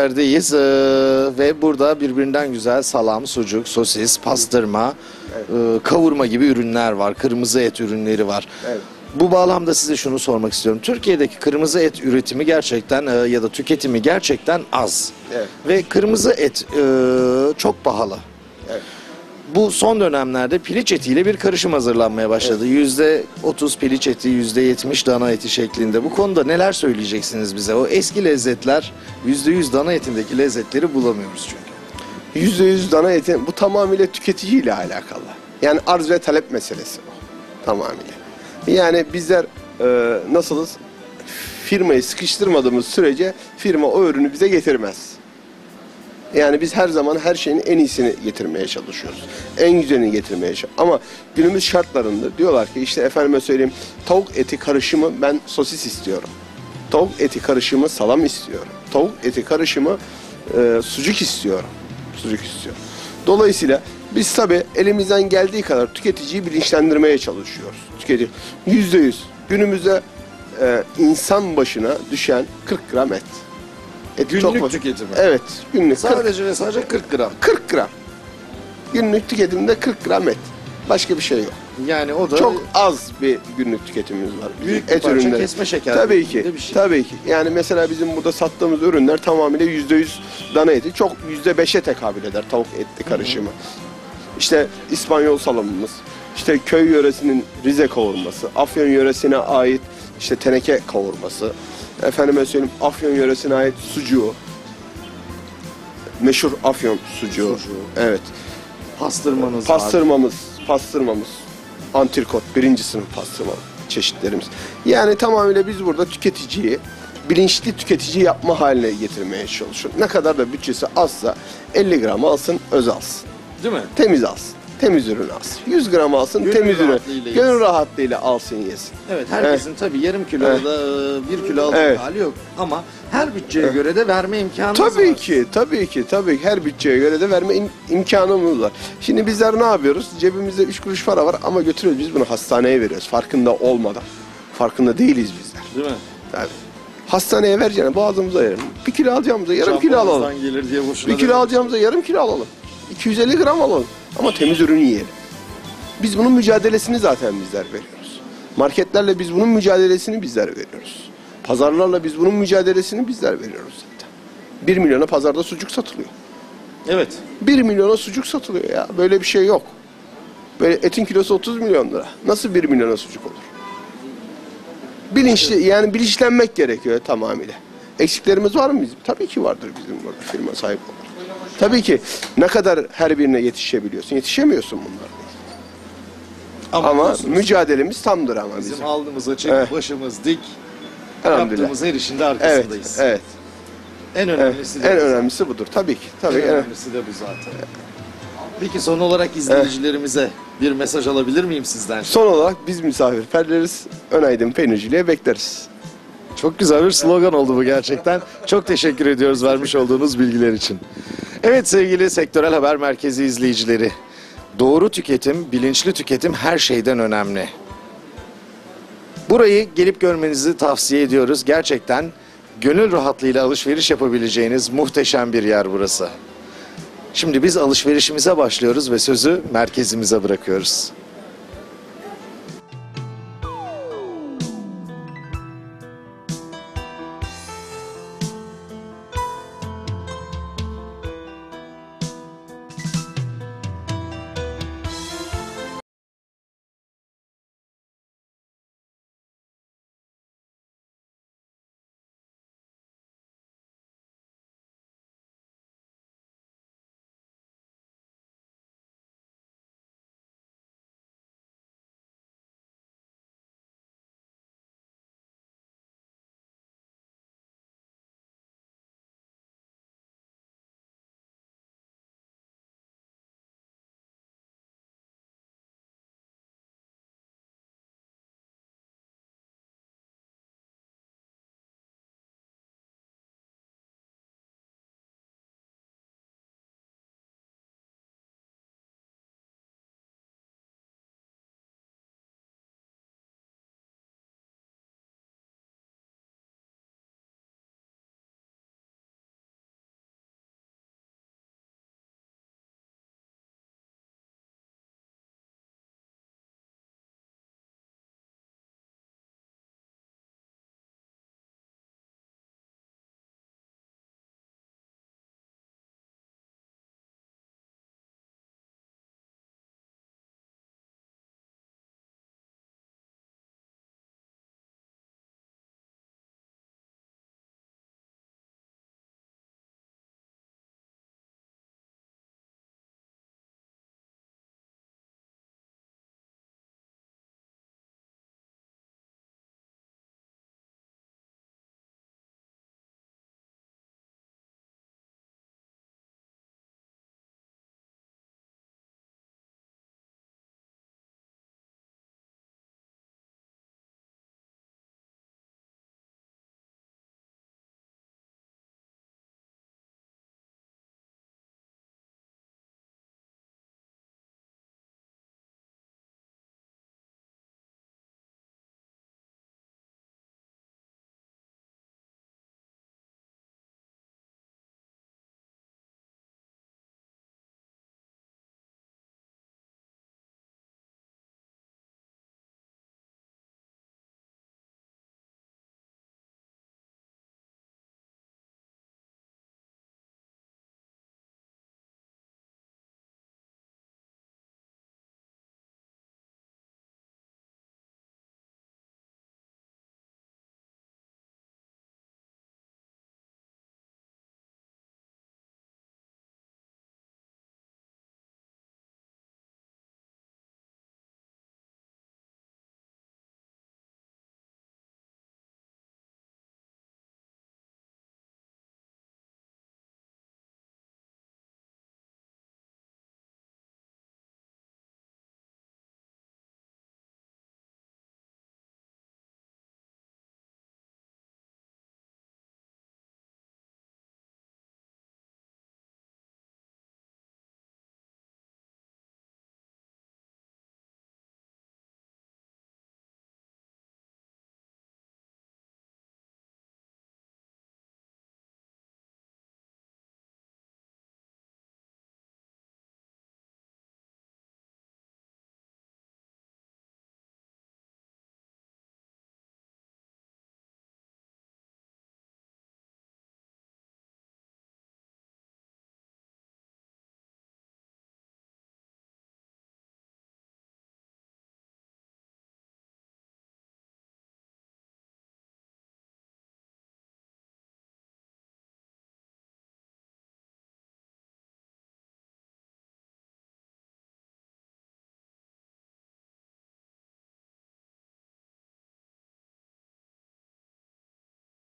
Yerdeyiz eee, ve burada birbirinden güzel salam, sucuk, sosis, pastırma, eee, kavurma gibi ürünler var. Kırmızı et ürünleri var. Evet. Bu bağlamda size şunu sormak istiyorum. Türkiye'deki kırmızı et üretimi gerçekten eee, ya da tüketimi gerçekten az. Evet. Ve kırmızı et eee, çok pahalı. Evet. Bu son dönemlerde piliç etiyle bir karışım hazırlanmaya başladı. Yüzde 30 piliç eti, yüzde 70 dana eti şeklinde. Bu konuda neler söyleyeceksiniz bize? O eski lezzetler, yüzde 100 dana etindeki lezzetleri bulamıyoruz çünkü. Yüzde yüz dana eti bu tamamıyla tüketiciyle alakalı. Yani arz ve talep meselesi bu. Tamamıyla. Yani bizler e, nasılız? Firmayı sıkıştırmadığımız sürece firma o ürünü bize getirmez. Yani biz her zaman her şeyin en iyisini getirmeye çalışıyoruz. En güzelini getirmeye çalışıyoruz. Ama günümüz şartlarında diyorlar ki işte efendime söyleyeyim tavuk eti karışımı ben sosis istiyorum. Tavuk eti karışımı salam istiyorum. Tavuk eti karışımı e, sucuk istiyorum. Sucuk istiyorum. Dolayısıyla biz tabi elimizden geldiği kadar tüketiciyi bilinçlendirmeye çalışıyoruz. Tüketici yüzde yüz günümüzde e, insan başına düşen 40 gram et. Et Günlük tüketimi. Evet günlük 40 Sadece ve sadece 40 gram. 40 gram. Günlük tüketimde 40 gram et. Başka bir şey yok. Yani o da Çok az bir günlük tüketimimiz var. Büyük bir parça kesme şeker Tabii ki. bir şey. Tabii ki. Yani mesela bizim burada sattığımız ürünler tamamıyla %100 dana eti. Çok %5'e tekabül eder tavuk etli karışımı. İşte İspanyol salamımız, işte köy yöresinin Rize kavurması, Afyon yöresine ait işte teneke kavurması, efendime söyleyeyim Afyon yöresine ait sucuğu, meşhur Afyon sucuğu. Sucuğu. Evet. pastırmanız. Pastırmamız, pastırmamız, antrikot, birinci sınıf pastırma çeşitlerimiz. Yani tamamıyla biz burada tüketiciyi bilinçli tüketici yapma haline getirmeye çalışıyoruz. Ne kadar da bütçesi azsa 50 gram alsın, öz alsın. Değil mi? Temiz alsın. Temiz ürün alsın. 100 gram alsın, Gönül temiz ürün. Gönül rahatlığıyla alsın yesin. Evet herkesin tabii yarım kilo Evet. da e, bir kilo alacak Evet. hali yok. Ama her bütçeye göre de verme imkanımız var. Tabii ki, tabii ki, tabii ki her bütçeye göre de verme im- imkanımız var. Şimdi bizler ne yapıyoruz? Cebimizde 3 kuruş para var ama götürüyoruz biz bunu hastaneye veriyoruz farkında olmadan. Farkında değiliz bizler. Değil mi? Yani hastaneye vereceğine boğazımıza yerim. Bir kilo alacağımıza yarım kilo alalım. Gelir diye Bir kilo demedim. alacağımıza yarım kilo alalım. 250 gram alalım. Ama temiz ürünü yiyelim. Biz bunun mücadelesini zaten bizler veriyoruz. Marketlerle biz bunun mücadelesini bizler veriyoruz. Pazarlarla biz bunun mücadelesini bizler veriyoruz zaten. 1 milyona pazarda sucuk satılıyor. Evet. 1 milyona sucuk satılıyor ya. Böyle bir şey yok. Böyle etin kilosu 30 milyon lira. Nasıl 1 milyona sucuk olur? Bilinçli yani bilinçlenmek gerekiyor tamamıyla. Eksiklerimiz var mı bizim? Tabii ki vardır bizim burada firma olarak. Tabii ki ne kadar her birine yetişebiliyorsun? Yetişemiyorsun bunlar. Ama biliyorsunuz, mücadelemiz tamdır ama bizim. bizim alnımız açık, Evet. başımız dik. Yaptığımız her işin de Evet, arkasındayız. evet. En evet. önemlisi de En bu önemlisi budur. Tabii ki. Tabii. zaten. En en- önemlisi de bu zaten. Peki son olarak izleyicilerimize bir mesaj alabilir miyim sizden? Son olarak biz misafirperleriz. Ön aydın peynirciliğe bekleriz. Çok güzel bir slogan oldu bu gerçekten. Çok teşekkür ediyoruz vermiş olduğunuz bilgiler için. Evet sevgili Sektörel Haber Merkezi izleyicileri. Doğru tüketim, bilinçli tüketim her şeyden önemli. Burayı gelip görmenizi tavsiye ediyoruz. Gerçekten gönül rahatlığıyla alışveriş yapabileceğiniz muhteşem bir yer burası. Şimdi biz alışverişimize başlıyoruz ve sözü merkezimize bırakıyoruz.